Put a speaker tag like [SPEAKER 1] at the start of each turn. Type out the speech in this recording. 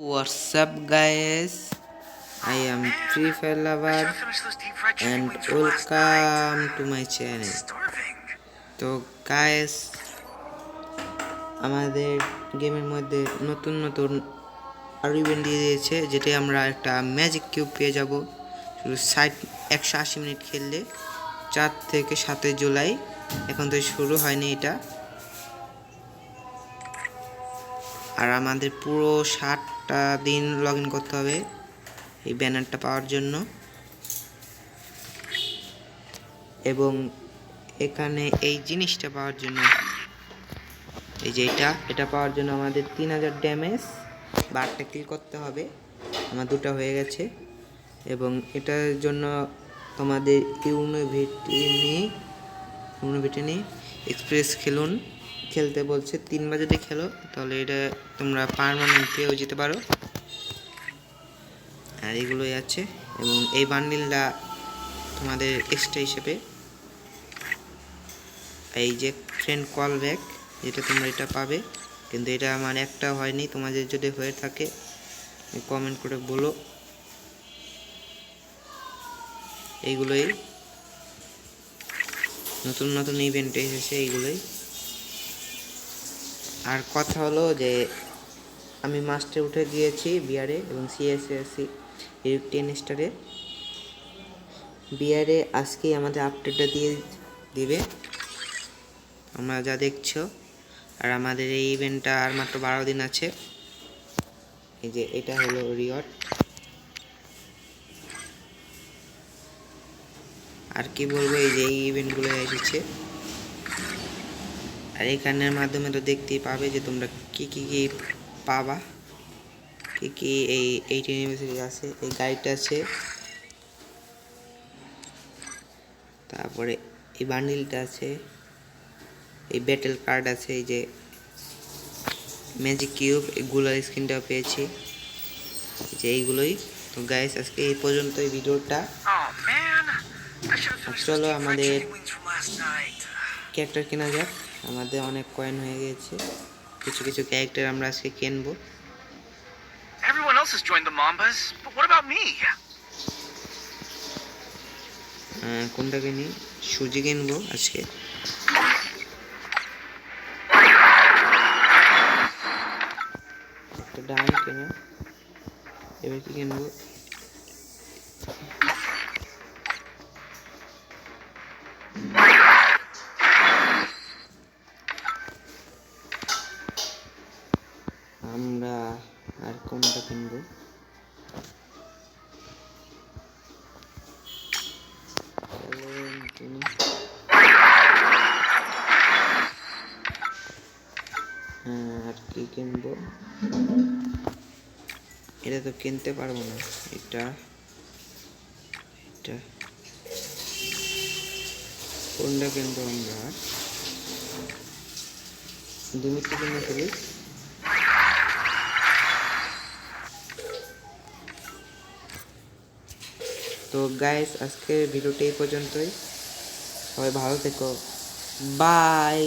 [SPEAKER 1] What's up, guys? I am Free Fire Lover and welcome to my channel. তো guys আমাদের গেমের মধ্যে নতুন নতুন আরও ইভেন্ট দিয়ে দিয়েছে যেটা আমরা একটা ম্যাজিক কিউব পেয়ে যাব শুধু ষাট, একশো আশি মিনিট খেললে, চার থেকে সাতই জুলাই এখন তো শুরু হয়নি এটা আর আমাদের পুরো ষাটটা দিন লগ করতে হবে এই ব্যানারটা পাওয়ার জন্য। এবং এখানে এই জিনিসটা পাওয়ার জন্য। এই যে এটা এটা পাওয়ার জন্য আমাদের তিন হাজার ড্যামেজ বারটা কিল করতে হবে। আমার দুটো হয়ে গেছে। এবং এটার জন্য তোমাদের ইউনিভিটিনি ইউনিভিটিনি এক্সপ্রেস খেলুন। খেলতে বলছে তিনবার যদি খেলো, তাহলে এটা তোমরা পারমানেন্ট পেয়েও যেতে পারো। আর এগুলোই আছে, এবং এই বান্ডিলটা তোমাদের এক্সট্রা হিসেবে। এই যে ফ্রেন্ড কল ব্যাক যেটা তোমরা এটা পাবে, কিন্তু এটা আমার একটা হয়নি, তোমাদের যদি হয়ে থাকে কমেন্ট করে বলো। এইগুলোই নতুন নতুন ইভেন্ট এসেছে, এইগুলোই। আর কথা হলো যে আমি মাস্টারে উঠে গিয়েছি বিয়ারে এবং সিএসএসসি টেন স্টারে বিয়ারে আজকেই আমাদের আপডেটটা দিয়ে দিবে। আমরা যা দেখছ। আর আমাদের এই ইভেন্টটা আর মাত্র বারো দিন আছে। এই যে এটা হলো রিওয়ার্ড। আর কি বলব, এই যে এই ইভেন্টগুলো এসেছে। আর এখানের মাধ্যমে তো দেখতেই পাবে যে তোমরা কি কি কি পাবা। কি কি এই এইট ইউনিভার্সিটি আছে এই গাইডটা আছে। তারপরে এই বান্ডিলটা আছে এই ব্যাটেল কার্ড আছে এই যে ম্যাজিক কিউব এই গুলার স্ক্রিনটাও পেয়েছি। যে এইগুলোই। তো গাইস আজকে এই পর্যন্ত এই ভিডিওটা চলো আমাদের ক্যারেক্টার কেনা যাক। আমাদের অনেক কয়েন হয়ে গেছে। কিছু কিছু ক্যারেক্টার আমরা আজকে কিনবো।
[SPEAKER 2] Everyone else has joined the Mambas, but what about me?
[SPEAKER 1] কোনটা কিনি সুজি কিনবো আজকে। একটা ডান কেনা। এবার কি কিনবো? আমরা আর কোনটা কিনবো? হ্যাঁ আর কি কিনবো? এটা তো কিনতে পারব না। এটা এটা। কোনটা কিনবো আমরা? দু মিনিট কিনে তো গাইস আজকের ভিডিওটি এই পর্যন্তই। সবাই ভালো থেকো। বাই